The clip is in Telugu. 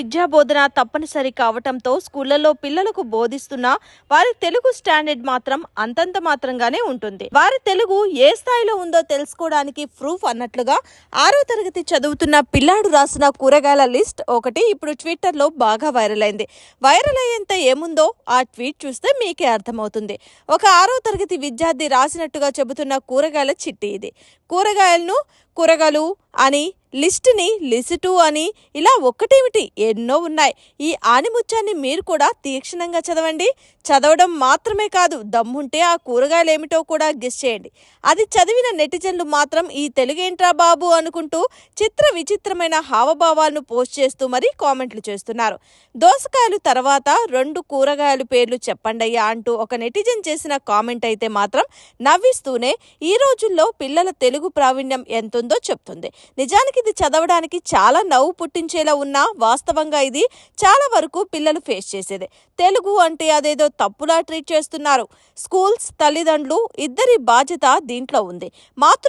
విద్యా బోధన తప్పనిసరి కావటంతో స్కూళ్ళలో పిల్లలకు బోధిస్తున్నా వారి తెలుగు స్టాండర్డ్ మాత్రం అంతంత మాత్రంగానే ఉంటుంది. వారి తెలుగు ఏ స్థాయిలో ఉందో తెలుసుకోవడానికి ప్రూఫ్ అన్నట్లుగా ఆరో తరగతి చదువుతున్న పిల్లాడు రాసిన కూరగాయల లిస్ట్ ఒకటి ఇప్పుడు ట్విట్టర్లో బాగా వైరల్ అయింది. వైరల్ అయ్యేంత ఏముందో ఆ ట్వీట్ చూస్తే మీకే అర్థమవుతుంది. ఒక ఆరో తరగతి విద్యార్థి రాసినట్టుగా చెబుతున్న కూరగాయల చిట్టి ఇది. కూరగాయలను కూరగాయలు అని లిస్ట్ని లిసిటు అని ఇలా ఒక్కటేమిటి? ఎన్నో ఉన్నాయి. ఈ ఆనిముత్యాన్ని మీరు కూడా తీక్షణంగా చదవండి. చదవడం మాత్రమే కాదు దమ్ముంటే ఆ కూరగాయలు ఏమిటో కూడా గెస్ చేయండి. అది చదివిన నెటిజన్లు మాత్రం ఈ తెలుగేంట్రా బాబు అనుకుంటూ చిత్ర విచిత్రమైన హావభావాలను పోస్ట్ చేస్తూ మరీ కామెంట్లు చేస్తున్నారు. దోసకాయలు తర్వాత రెండు కూరగాయలు పేర్లు చెప్పండయ్యా అంటూ ఒక నెటిజన్ చేసిన కామెంట్ అయితే మాత్రం నవ్విస్తూనే ఈ రోజుల్లో పిల్లల తెలుగు ప్రావీణ్యం ఎంతుందో చెప్తుంది. నిజానికి ఇది చదవడానికి చాలా నవ్వు పుట్టించేలా ఉన్నా వాస్తవంగా ఇది చాలా వరకు పిల్లలు ఫేస్ చేసేదే. తెలుగు అంటే అదేదో తప్పులా ట్రీట్ చేస్తున్నారు. స్కూల్స్ తల్లిదండ్రులు ఇద్దరి బాధ్యత దీంట్లో ఉంది. మాతృ